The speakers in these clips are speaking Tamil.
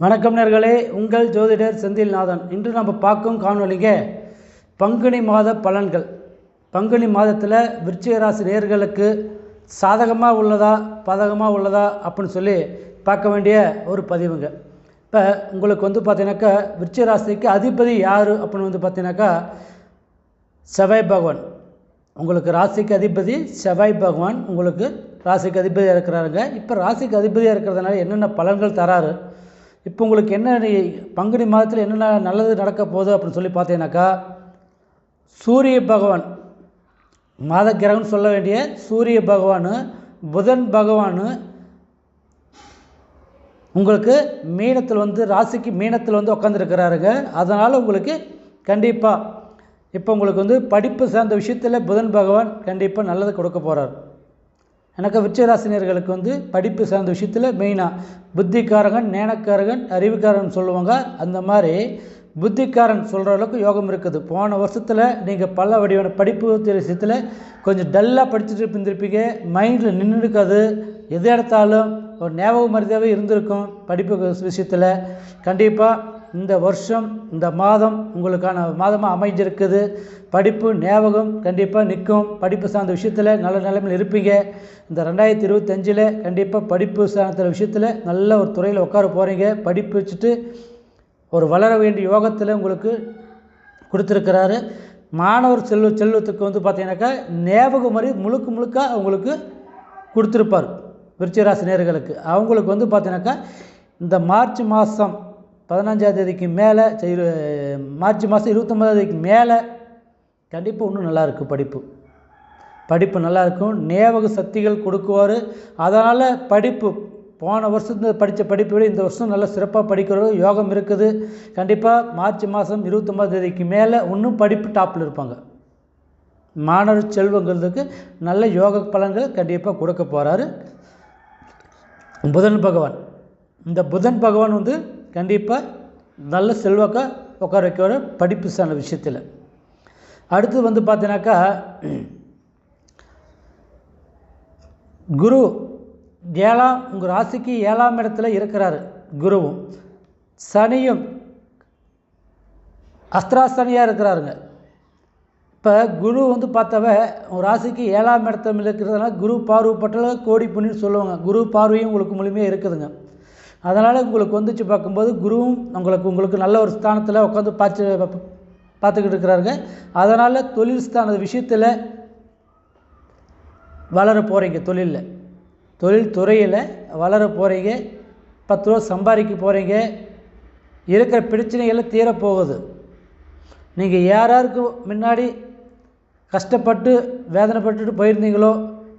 வணக்கம் நேர்களே உங்கள் ஜோதிடர் செந்தில்நாதன். இன்று நம்ம பார்க்கும் காணொலிங்க பங்குனி மாத பலன்கள். பங்குனி மாதத்தில் விருச்சிக ராசி நேர்களுக்கு சாதகமாக உள்ளதா பாதகமாக உள்ளதா அப்படின்னு சொல்லி பார்க்க வேண்டிய ஒரு பதிவுங்க. இப்போ உங்களுக்கு வந்து பார்த்தீங்கன்னாக்கா விருச்சிக ராசிக்கு அதிபதி யார் அப்படின்னு வந்து பார்த்தீங்கன்னாக்கா செவ்வாய் பகவான். உங்களுக்கு ராசிக்கு அதிபதி செவ்வாய் பகவான் உங்களுக்கு ராசிக்கு அதிபதியாக இருக்கிறாருங்க. இப்போ ராசிக்கு அதிபதியாக இருக்கிறதுனால என்னென்ன பலன்கள் தராரு? இப்போ உங்களுக்கு என்ன பங்குனி மாதத்தில் என்னென்ன நல்லது நடக்க போகுது அப்படின்னு சொல்லி பார்த்தீங்கன்னாக்கா சூரிய பகவான் மாத கிரகம்னு சொல்ல வேண்டிய சூரிய பகவான் புதன் பகவான் உங்களுக்கு மீனத்தில் வந்து ராசிக்கு மீனத்தில் வந்து உட்காந்துருக்கிறாருங்க அதனால் உங்களுக்கு கண்டிப்பாக இப்போ உங்களுக்கு வந்து படிப்பு சார்ந்த விஷயத்தில் புதன் பகவான் கண்டிப்பாக நல்லது கொடுக்க போகிறார் எனக்கு விருச்சிகராசினியர்களுக்கு வந்து படிப்பு சார்ந்த விஷயத்தில் மெயினாக புத்திக்காரகன் நேனக்காரகன் அறிவுக்காரன் சொல்லுவாங்க. அந்த மாதிரி புத்திக்காரன் சொல்கிற அளவுக்கு யோகம் இருக்குது. போன வருஷத்தில் நீங்கள் பல வடிவான படிப்பு விஷயத்தில் கொஞ்சம் டல்லாக படிச்சுட்டு இருந்திருப்பீங்க. மைண்டில் நின்று இருக்காது. எது எடுத்தாலும் ஒரு ஞாபகம் மரியாதை இருந்திருக்கும் படிப்பு விஷயத்தில். கண்டிப்பாக இந்த வருஷம் இந்த மாதம் உங்களுக்கான மாதமாக அமைஞ்சிருக்குது. படிப்பு ஞாபகம் கண்டிப்பாக நிற்கும். படிப்பு சார்ந்த விஷயத்தில் நல்ல நிலைமையில் இருப்பீங்க. இந்த ரெண்டாயிரத்தி இருபத்தஞ்சில் கண்டிப்பாக படிப்பு சார்ந்த விஷயத்தில் நல்ல ஒரு துறையில் உட்கார போகிறீங்க படிப்பு வச்சுட்டு ஒரு வளர வேண்டிய யோகத்தில் உங்களுக்கு கொடுத்துருக்கிறாரு. மாணவர் செல்வ செல்வத்துக்கு வந்து பார்த்தீங்கன்னாக்கா ஞாபகம் மாதிரி முழுக்க முழுக்க அவங்களுக்கு கொடுத்துருப்பார். விருச்சிகராசி நேர்களுக்கு. அவங்களுக்கு வந்து பார்த்தீங்கன்னாக்கா இந்த மார்ச் மாதம் பதினஞ்சாம் தேதிக்கு மேலே மார்ச் மாதம் இருபத்தொம்பதாம் தேதிக்கு மேலே கண்டிப்பாக இன்னும் நல்லாயிருக்கு படிப்பு. படிப்பு நல்லாயிருக்கும் ஞாபக சக்திகள் கொடுக்குவார். அதனால் படிப்பு போன வருஷத்து படித்த படிப்பை விட இந்த வருஷம் நல்லா சிறப்பாக படிக்கிற யோகம் இருக்குது. கண்டிப்பாக மார்ச் மாதம் இருபத்தொம்பதாம் தேதிக்கு மேலே இன்னும் படிப்பு டாப்பில் இருப்பாங்க. மாணவர் செல்வங்கிறதுக்கு நல்ல யோக பலன்கள் கண்டிப்பாக கொடுக்க போகிறாரு புதன் பகவான். இந்த புதன் பகவான் வந்து கண்டிப்பாக நல்ல செல்வாக்க உட்கார வைக்கிற படிப்பு சார்ந்த விஷயத்தில். அடுத்து வந்து பார்த்தீங்கன்னாக்கா குரு ஏழாம் உங்கள் ராசிக்கு ஏழாம் இடத்துல இருக்கிறாரு குருவும். சனியும் அஸ்திராசனியாக இருக்கிறாருங்க. இப்போ குரு வந்து பார்த்தவ உங்கள் ராசிக்கு ஏழாம் இடத்துல இருக்கிறதுனால குரு பார்வைப்பட்டால கோடி புண்ணின்னு சொல்லுவாங்க. குரு பார்வையும் உங்களுக்கு முழுமையாக இருக்குதுங்க. அதனால் உங்களுக்கு வந்துச்சு பார்க்கும்போது குருவும் உங்களுக்கு உங்களுக்கு நல்ல ஒரு ஸ்தானத்தில் உட்காந்து பார்த்து பார்த்துக்கிட்டு இருக்கிறாருங்க. அதனால் தொழில் ஸ்தான விஷயத்தில் வளர போகிறீங்க தொழிலில். தொழில் துறையில் வளர போகிறீங்க பத்து ரூபா சம்பாதிக்க போகிறீங்க இருக்கிற பிரச்சனைகள் தீரப்போகுது நீங்கள் யார் யாருக்கு முன்னாடி கஷ்டப்பட்டு வேதனைப்பட்டுட்டு போயிருந்தீங்களோ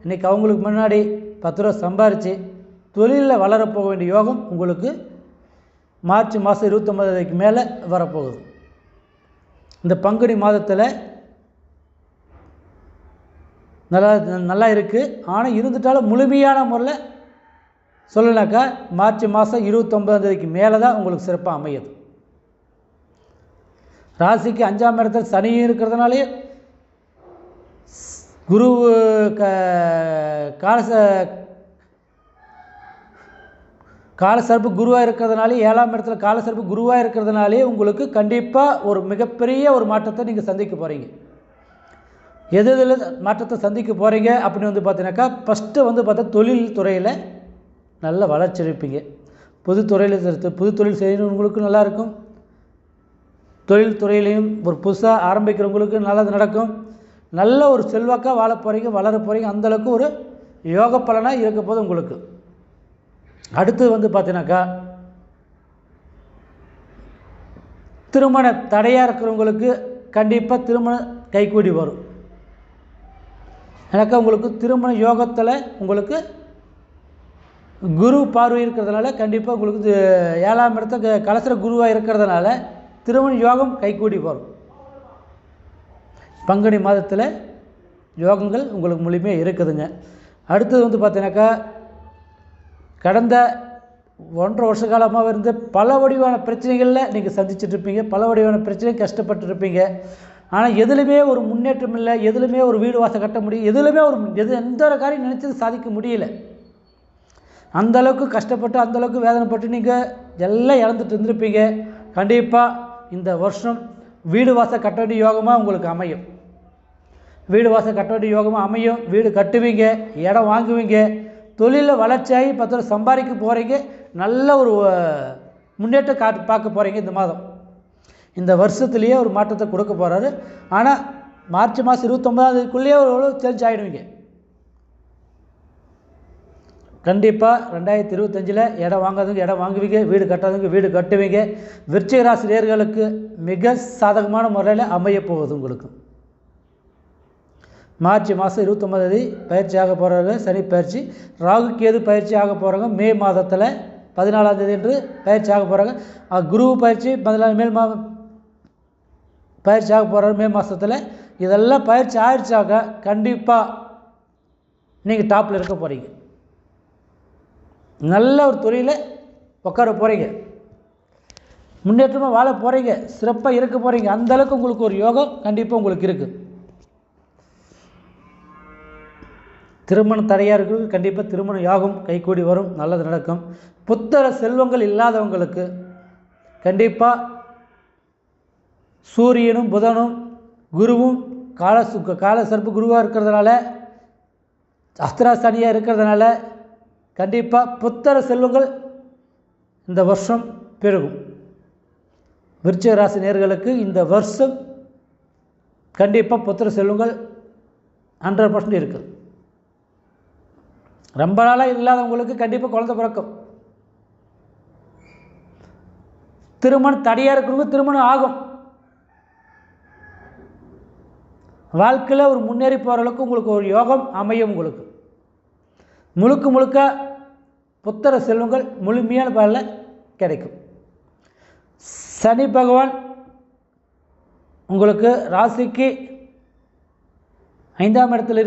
இன்றைக்கி அவங்களுக்கு முன்னாடி பத்து ரூபா சம்பாரித்து தொழிலில் வளரப்போக வேண்டிய யோகம் உங்களுக்கு மார்ச் மாதம் இருபத்தொம்பதாவதுக்கு மேலே வரப்போகுது. இந்த பங்குனி மாதத்தில் நல்லா நல்லா இருக்குது ஆனால் இருந்துட்டாலும் முழுமையான முறையில் சொல்லனாக்கா மார்ச் மாதம் இருபத்தொம்பதாம் தேதிக்கு மேலே தான் உங்களுக்கு சிறப்பாக அமையுது. ராசிக்கு அஞ்சாம் இடத்துல சனியும் இருக்கிறதுனாலே குரு க காலச காலசர்ப்பு குருவாக இருக்கிறதுனாலே ஏழாம் இடத்துல காலசர்ப்பு குருவாக இருக்கிறதுனாலே உங்களுக்கு கண்டிப்பாக ஒரு மிகப்பெரிய ஒரு மாற்றத்தை நீங்கள் சந்திக்க போகிறீங்க எது எதில் மாற்றத்தை சந்திக்க போகிறீங்க அப்படின்னு வந்து பார்த்தீங்கன்னாக்கா ஃபஸ்ட்டு வந்து பார்த்தா தொழில் துறையில் நல்ல வளர்ச்சி இருப்பீங்க புது துறையில் புது தொழில் செய்யறவங்களுக்கு நல்லாயிருக்கும் தொழில் துறையிலையும் ஒரு புதுசாக ஆரம்பிக்கிறவங்களுக்கு நல்லது நடக்கும். நல்ல ஒரு செல்வாக்காக வாழ போகிறீங்க வளர போகிறீங்க அந்தளவுக்கு ஒரு யோக பலனாக இருக்க போது உங்களுக்கு. அடுத்து வந்து பார்த்தீங்கன்னாக்கா திருமண தடையாக இருக்கிறவங்களுக்கு கண்டிப்பாக திருமணம் கைகூடி வரும். எனக்கு உங்களுக்கு திருமண யோகத்தில் உங்களுக்கு குரு பார்வை இருக்கிறதுனால கண்டிப்பாக உங்களுக்கு ஏழாம் இடத்த கலசர குருவாக இருக்கிறதுனால திருமண யோகம் கைகூடி வரும். பங்குனி மாதத்தில் யோகங்கள் உங்களுக்கு முழுமையாக இருக்குதுங்க. அடுத்தது வந்து பார்த்தீங்கன்னாக்கா கடந்த ஒன்றரை வருஷ காலமாக இருந்து பல வடிவான பிரச்சனைகளில் நீங்கள் சந்திச்சுட்டு இருப்பீங்க பல வடிவான பிரச்சனை கஷ்டப்பட்டுருப்பீங்க ஆனால் எதுலையுமே ஒரு முன்னேற்றம் இல்லை எதுலையுமே ஒரு வீடு வாசம் கட்ட முடியும் எதுலையுமே ஒரு எது எந்த ஒரு காரியம் நினச்சது சாதிக்க முடியல. அந்த அளவுக்கு கஷ்டப்பட்டு அந்தளவுக்கு வேதனைப்பட்டு நீங்கள் எல்லாம் இழந்துட்டு இருந்திருப்பீங்க. கண்டிப்பாக இந்த வருஷம் வீடு வாசல் கட்ட வேண்டிய யோகமாக உங்களுக்கு அமையும். வீடு வாசல் கட்ட வேண்டிய யோகமாக அமையும். வீடு கட்டுவீங்க இடம் வாங்குவீங்க. தொழிலில் வளர்ச்சியாகி பத்து சம்பாதிக்க போகிறீங்க நல்ல ஒரு முன்னேற்றம் காட்டு பார்க்க போகிறீங்க இந்த மாதம். இந்த வருஷத்துலேயே ஒரு மாற்றத்தை கொடுக்க போகிறாரு ஆனால் மார்ச் மாதம் இருபத்தொம்பதாந்தேதிக்குள்ளேயே ஒரு சேஞ்ச் ஆகிடுவீங்க கண்டிப்பாக ரெண்டாயிரத்தி இருபத்தஞ்சில் இடம் வாங்காதவங்க இடம் வாங்குவீங்க வீடு கட்டாதவங்க வீடு கட்டுவீங்க. விருச்சிக மிக சாதகமான முறையில் அமைய போகுது உங்களுக்கு. மார்ச் மாதம் இருபத்தொம்பதாந்தேதி பயிற்சி ஆக போகிறவங்க சனி பயிற்சி ராகு கேது பயிற்சி ஆக போகிறவங்க மே மாதத்தில் பதினாலாம் தேதி என்று பயிற்சி ஆக போகிறாங்க குரு பயிற்சி பதினாலு மேல் மா பயிற்சி ஆக போகிறாரு மே மாதத்தில் இதெல்லாம் பயிற்சி ஆயிடுச்சாக கண்டிப்பாக நீங்கள் டாப்பில் இருக்க போகிறீங்க நல்ல ஒரு தொழிலில் உட்கார போகிறீங்க முன்னேற்றமாக வாழ போகிறீங்க சிறப்பாக இருக்க போகிறீங்க அந்தளவுக்கு உங்களுக்கு ஒரு யோகம் கண்டிப்பாக உங்களுக்கு இருக்குது திருமண தடையாக கண்டிப்பாக திருமண யாகம் கைகூடி வரும். நல்லது நடக்கும். புத்தர செல்வங்கள் இல்லாதவங்களுக்கு கண்டிப்பாக சூரியனும் புதனும் குருவும் கால சு கால சிறப்பு குருவாக இருக்கிறதுனால அஸ்திராசனியாக இருக்கிறதுனால கண்டிப்பாக புத்தர செல்வங்கள் இந்த வருஷம் பெருகும். விருச்சிக ராசி நேர்களுக்கு இந்த வருஷம் கண்டிப்பாக புத்திர செல்வங்கள் ஹண்ட்ரட் பர்சன்ட் இருக்குது ரொம்ப நாளாக இல்லாதவங்களுக்கு கண்டிப்பாக குழந்தை பிறக்கும். திருமணம் தடையாக இருக்கிறவங்க திருமணம் ஆகும். வாழ்க்கையில் ஒரு முன்னேறி போகிற அளவுக்கு உங்களுக்கு ஒரு யோகம் அமையும் உங்களுக்கு. முழுக்க முழுக்க புத்தர செல்வங்கள் முழுமையான பலனில் கிடைக்கும். சனி பகவான் உங்களுக்கு ராசிக்கு ஐந்தாம் இடத்துல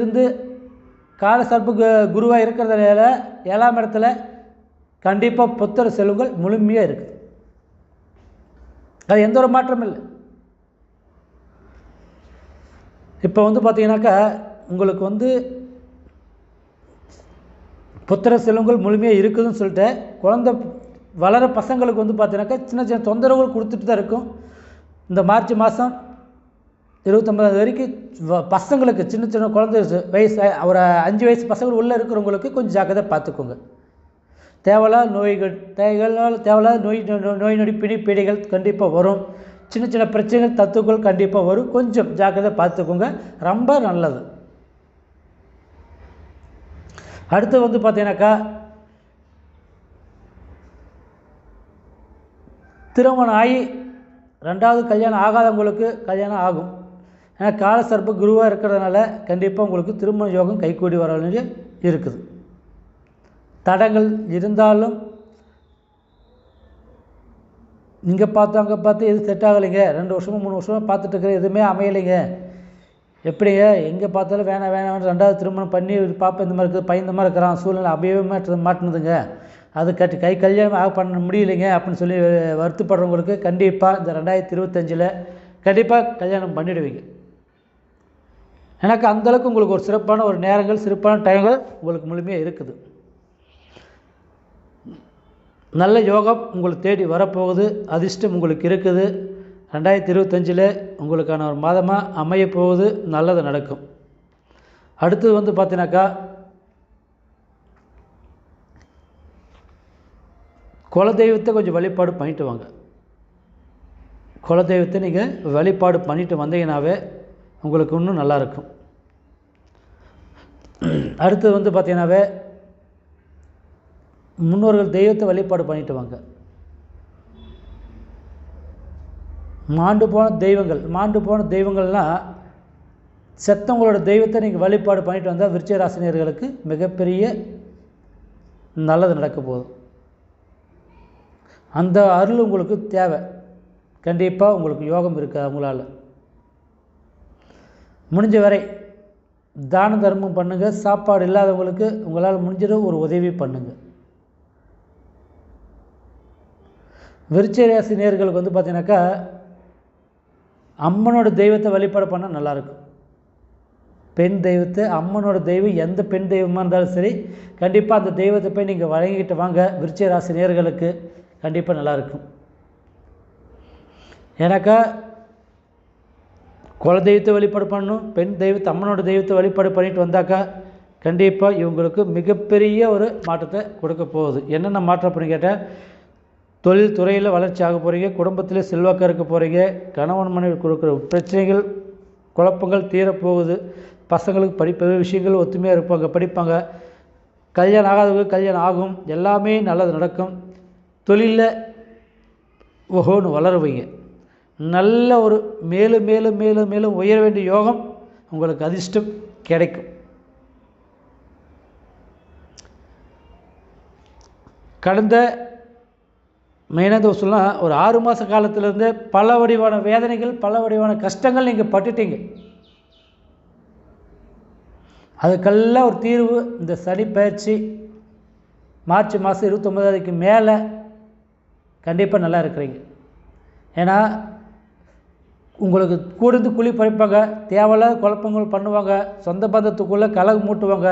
காலசர்ப்பு குருவாக இருக்கிறதுனால ஏழாம் இடத்துல கண்டிப்பாக புத்தர செல்வங்கள் முழுமையாக இருக்குது. அது எந்த ஒரு மாற்றமும் இல்லை. இப்போ வந்து பார்த்தீங்கன்னாக்கா உங்களுக்கு வந்து புத்திர செல்வங்கள் முழுமையாக இருக்குதுன்னு சொல்லிட்டு குழந்த வளர பசங்களுக்கு வந்து பார்த்தீங்கன்னாக்கா சின்ன சின்ன தொந்தரவுகள் கொடுத்துட்டு தான் இருக்கும். இந்த மார்ச் மாதம் இருபத்தொம்பதாம் வரைக்கும் வ- பசங்களுக்கு சின்ன சின்ன குழந்தை வயசு- ஒரு அஞ்சு வயசு பசங்கள் உள்ளே இருக்கிறவங்களுக்கு கொஞ்சம் ஜாக்கிரதை பார்த்துக்கோங்க. தேவையில்லாத நோய்கள் தேவையில்லாத தேவையில்லாத நோய் நோய் நொடி பிணி பீடைகள் கண்டிப்பாக வரும். சின்ன சின்ன பிரச்சனைகள் தத்துக்கள் கண்டிப்பாக வரும். கொஞ்சம் ஜாக்கிரதை பார்த்துக்கோங்க. ரொம்ப நல்லது. அடுத்து வந்து பார்த்தீங்கன்னாக்கா திருமணம் ஆகி ரெண்டாவது கல்யாணம் ஆகாதவங்களுக்கு கல்யாணம் ஆகும். ஏன்னா கால குருவாக இருக்கிறதுனால கண்டிப்பாக உங்களுக்கு திருமண யோகம் கைகூடி வர வேண்டிய இருக்குது. தடங்கள் இருந்தாலும் இங்கே பார்த்து அங்கே பார்த்து எது செட் ஆகலைங்க? ரெண்டு வருஷமும் மூணு வருஷமாக பார்த்துட்டு இருக்கிற எதுவுமே அமையலைங்க. எப்படிங்க? எங்கே பார்த்தாலும் வேணாம் வேணாம் வேணும் ரெண்டாவது திருமணம் பண்ணி பாப்பா இந்த மாதிரி இருக்குது பையன் இந்த மாதிரி இருக்கிறான் சூழ்நிலை அப்படியே மாட்டு மாட்டினதுங்க. அது கட்டி கை கல்யாணம் ஆக பண்ண முடியலைங்க அப்படின்னு சொல்லி வருத்தப்படுறவங்களுக்கு கண்டிப்பாக இந்த ரெண்டாயிரத்தி இருபத்தஞ்சில் கண்டிப்பாக கல்யாணம் பண்ணிடுவீங்க. எனக்கு அந்தளவுக்கு உங்களுக்கு ஒரு சிறப்பான ஒரு நேரங்கள் சிறப்பான டைம்கள் உங்களுக்கு முழுமையாக இருக்குது. நல்ல யோகம் உங்களுக்கு தேடி வரப்போகுது அதிர்ஷ்டம் உங்களுக்கு இருக்குது. ரெண்டாயிரத்தி இருபத்தஞ்சில் உங்களுக்கான ஒரு மாதமாக அமைய போகுது நல்லது நடக்கும். அடுத்தது வந்து பார்த்தீங்கன்னாக்கா குலதெய்வத்தை கொஞ்சம் வழிபாடு பண்ணிட்டு வாங்க. குலதெய்வத்தை நீங்கள் வழிபாடு பண்ணிட்டு வந்தீங்கன்னாவே உங்களுக்கு இன்னும் நல்லாயிருக்கும். அடுத்தது வந்து பார்த்தீங்கன்னாவே முன்னோர்கள் தெய்வத்தை வழிபாடு பண்ணிட்டு வாங்க. மாண்டு போன தெய்வங்கள் மாண்டு போன தெய்வங்கள்னால் செத்தவங்களோட தெய்வத்தை நீங்கள் வழிபாடு பண்ணிட்டு வந்தால் விருச்சராசினியர்களுக்கு மிகப்பெரிய நல்லது நடக்க போதும் அந்த அருள் உங்களுக்கு தேவை. கண்டிப்பாக உங்களுக்கு யோகம் இருக்குது அவங்களால முடிஞ்ச வரை தான தர்மம் பண்ணுங்கள் சாப்பாடு இல்லாதவங்களுக்கு உங்களால் முடிஞ்சிட ஒரு உதவி பண்ணுங்கள் விருச்சராசி நேர்களுக்கு வந்து பார்த்தீங்கன்னாக்கா அம்மனோட தெய்வத்தை வழிபாடு பண்ணால் நல்லாயிருக்கும் பெண் தெய்வத்தை அம்மனோட தெய்வம் எந்த பெண் தெய்வமாக இருந்தாலும் சரி கண்டிப்பாக அந்த தெய்வத்தை போய் நீங்கள் வழங்கிட்டு வாங்க. விருச்சராசி நேர்களுக்கு கண்டிப்பாக நல்லாயிருக்கும் ஏன்னாக்கா குல தெய்வத்தை வழிபாடு பண்ணணும் பெண் தெய்வத்தை அம்மனோட தெய்வத்தை வழிபாடு பண்ணிட்டு வந்தாக்கா கண்டிப்பாக இவங்களுக்கு மிகப்பெரிய ஒரு மாற்றத்தை கொடுக்க போகுது. என்னென்ன மாற்றம் அப்படின்னு கேட்டால் தொழில் துறையில் வளர்ச்சி ஆக போகிறீங்க குடும்பத்தில் செல்வாக்காக இருக்க போகிறீங்க கணவன் மனைவி கொடுக்குற பிரச்சனைகள் குழப்பங்கள் தீரப்போகுது பசங்களுக்கு படிப்ப விஷயங்கள் ஒத்துமையாக இருப்பாங்க படிப்பாங்க கல்யாணம் ஆகாதவங்க கல்யாணம் ஆகும் எல்லாமே நல்லது நடக்கும். தொழிலில் ஓஹோன்னு வளருவீங்க. நல்ல ஒரு மேலும் மேலும் மேலும் மேலும் உயர வேண்டிய யோகம் உங்களுக்கு அதிர்ஷ்டம் கிடைக்கும். கடந்த மெயினாக சொல்லலாம் ஒரு ஆறு மாத காலத்திலேருந்து பல வடிவான வேதனைகள் பல வடிவான கஷ்டங்கள் நீங்கள் பட்டுட்டீங்க. அதுக்கெல்லாம் ஒரு தீர்வு இந்த சனி பயிற்சி மார்ச் மாதம் இருபத்தொம்பதாவதுக்கு மேலே கண்டிப்பாக நல்லா இருக்கிறீங்க. ஏன்னா உங்களுக்கு கூடந்து குழி பறிப்பாங்க தேவையில்லாத குழப்பங்கள் பண்ணுவாங்க சொந்த பந்தத்துக்குள்ளே கலகு மூட்டுவாங்க.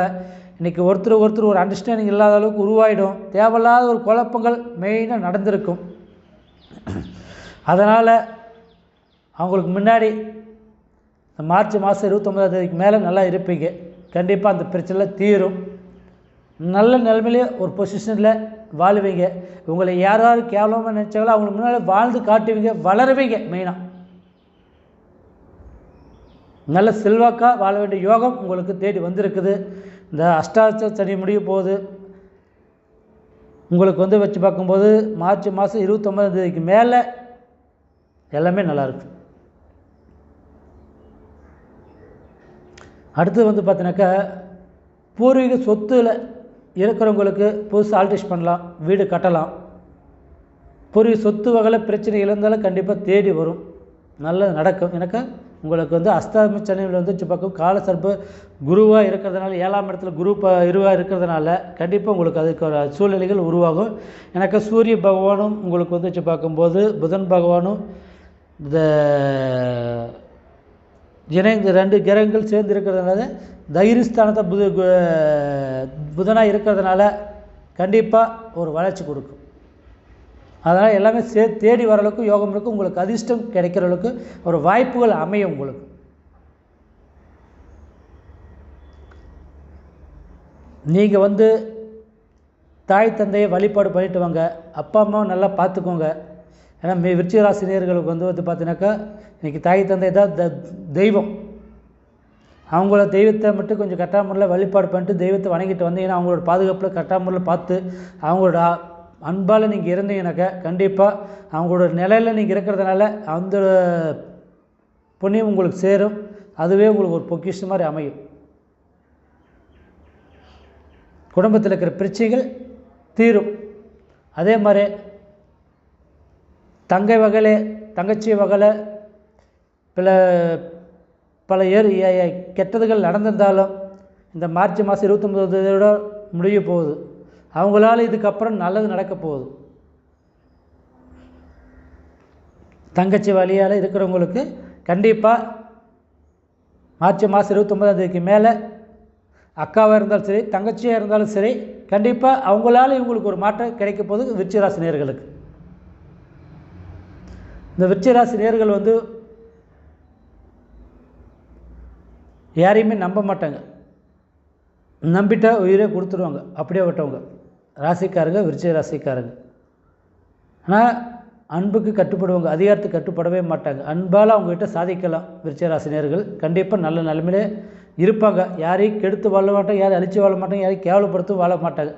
இன்றைக்கி ஒருத்தர் ஒருத்தர் ஒரு அண்டர்ஸ்டாண்டிங் இல்லாத அளவுக்கு உருவாயிடும். தேவையில்லாத ஒரு குழப்பங்கள் மெயினாக நடந்திருக்கும். அதனால் அவங்களுக்கு முன்னாடி இந்த மார்ச் மாதம் இருபத்தொம்பதாம் தேதிக்கு மேலே நல்லா இருப்பீங்க. கண்டிப்பாக அந்த பிரச்சனை தீரும். நல்ல நிலைமையிலே ஒரு பொசிஷனில் வாழுவீங்க. உங்களை யார் யார் கேவலமாக நினச்சாங்களோ அவங்களுக்கு முன்னால் வாழ்ந்து காட்டுவீங்க வளருவீங்க மெயினாக நல்ல செல்வாக்காக வாழ வேண்டிய யோகம் உங்களுக்கு தேடி வந்திருக்குது. இந்த அஷ்டாச்ச சனி முடிய போகுது. உங்களுக்கு வந்து வச்சு பார்க்கும்போது மார்ச் மாதம் இருபத்தொம்பதாம் தேதிக்கு மேலே எல்லாமே நல்லாயிருக்கு அடுத்து வந்து பார்த்தீங்கன்னாக்கா பூர்வீக சொத்தில் இருக்கிறவங்களுக்கு புதுசு ஆல்ட்ரேஷ் பண்ணலாம் வீடு கட்டலாம். பூர்வீக சொத்து வகையில் பிரச்சனை இருந்தாலும் கண்டிப்பாக தேடி வரும். நல்லது நடக்கும். எனக்கு உங்களுக்கு வந்து அஸ்தாமி சனியில் வந்து பக்கம் கால குருவாக இருக்கிறதுனால ஏழாம் இடத்துல குரு ப இருவாக இருக்கிறதுனால கண்டிப்பாக உங்களுக்கு அதுக்கு ஒரு சூழ்நிலைகள் உருவாகும். எனக்கு சூரிய பகவானும் உங்களுக்கு வந்து வச்சு பார்க்கும்போது புதன் பகவானும் இந்த இணைந்து ரெண்டு கிரகங்கள் சேர்ந்து இருக்கிறதுனால தைரியஸ்தானத்தை புது புதனாக இருக்கிறதுனால கண்டிப்பாக ஒரு வளர்ச்சி கொடுக்கும். அதனால் எல்லாமே சே தேடி வர அளவுக்கு யோகம் இருக்கும் உங்களுக்கு அதிர்ஷ்டம் கிடைக்கிற அளவுக்கு ஒரு வாய்ப்புகள் அமையும் உங்களுக்கு. நீங்கள் வந்து தாய் தந்தையை வழிபாடு பண்ணிட்டு வாங்க. அப்பா அம்மாவும் நல்லா பார்த்துக்கோங்க. ஏன்னா மே விருச்சிகராசினியர்களுக்கு வந்து வந்து பார்த்தீங்கன்னாக்கா இன்றைக்கி தாய் தந்தை தான் த தெய்வம். அவங்கள தெய்வத்தை மட்டும் கொஞ்சம் கரெக்டாக முறையில் வழிபாடு பண்ணிட்டு தெய்வத்தை வணங்கிட்டு வந்தீங்கன்னா அவங்களோட பாதுகாப்பில் கரெக்டாக முறையில் பார்த்து அவங்களோட அன்பால் நீங்கள் இருந்தீங்கனாக்கா கண்டிப்பாக அவங்களோட நிலையில் நீங்கள் இருக்கிறதுனால அந்த புண்ணியம் உங்களுக்கு சேரும். அதுவே உங்களுக்கு ஒரு பொக்கிஷம் மாதிரி அமையும். குடும்பத்தில் இருக்கிற பிரச்சனைகள் தீரும். அதே மாதிரி தங்கை வகையில் தங்கச்சி வகையில் பல பல ஏறு கெட்டதுகள் நடந்திருந்தாலும் இந்த மார்ச் மாதம் இருபத்தொம்பதோட முடிய போகுது. அவங்களால இதுக்கப்புறம் நல்லது நடக்க போகுது. தங்கச்சி வழியால் இருக்கிறவங்களுக்கு கண்டிப்பாக மார்ச் மாதம் இருபத்தொம்பதாம் தேதிக்கு மேலே அக்காவாக இருந்தாலும் சரி தங்கச்சியாக இருந்தாலும் சரி கண்டிப்பாக அவங்களால இவங்களுக்கு ஒரு மாற்றம் கிடைக்க போகுது விருச்சிராசி நேர்களுக்கு. இந்த விருச்சிராசி நேர்கள் வந்து யாரையுமே நம்ப மாட்டாங்க. நம்பிட்டா உயிரே கொடுத்துருவாங்க அப்படியே விட்டவங்க. ராசிக்காரங்க விருச்சிக ராசிக்காரங்க. ஆனால் அன்புக்கு கட்டுப்படுவாங்க. அதிகாரத்துக்கு கட்டுப்படவே மாட்டாங்க. அன்பால் அவங்ககிட்ட சாதிக்கலாம் விருச்சிக ராசினியர்கள் கண்டிப்பாக நல்ல நிலமையிலே இருப்பாங்க. யாரையும் கெடுத்து வாழ மாட்டாங்க யாரையும் அழித்து வாழ மாட்டாங்க யாரையும் கேவலப்படுத்தும் வாழ மாட்டாங்க.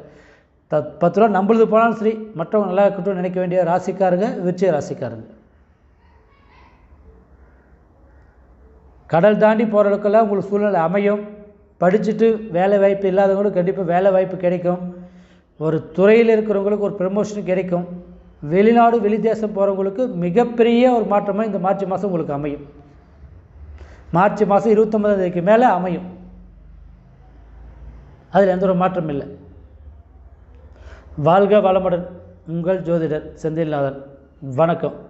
த பத்து ரூபா நம்மளது போனாலும் சரி மற்றவங்க நல்லா இருக்கட்டும் நினைக்க வேண்டிய ராசிக்காரங்க விருச்சிக ராசிக்காரங்க. கடல் தாண்டி போகிற அளவுக்கெல்லாம் உங்களுக்கு சூழ்நிலை அமையும். படிச்சுட்டு வேலை வாய்ப்பு இல்லாதவங்களுக்கு கண்டிப்பாக வேலை வாய்ப்பு கிடைக்கும். ஒரு துறையில் இருக்கிறவங்களுக்கு ஒரு ப்ரமோஷன் கிடைக்கும். வெளிநாடு வெளிதேசம் போகிறவங்களுக்கு மிகப்பெரிய ஒரு மாற்றமாக இந்த மார்ச் மாதம் உங்களுக்கு அமையும். மார்ச் மாதம் இருபத்தொம்பதாம் தேதிக்கு மேலே அமையும். அதில் எந்த ஒரு மாற்றம் இல்லை. வாழ்க வளமுடன் உங்கள் ஜோதிடர் செந்தில்நாதன். வணக்கம்.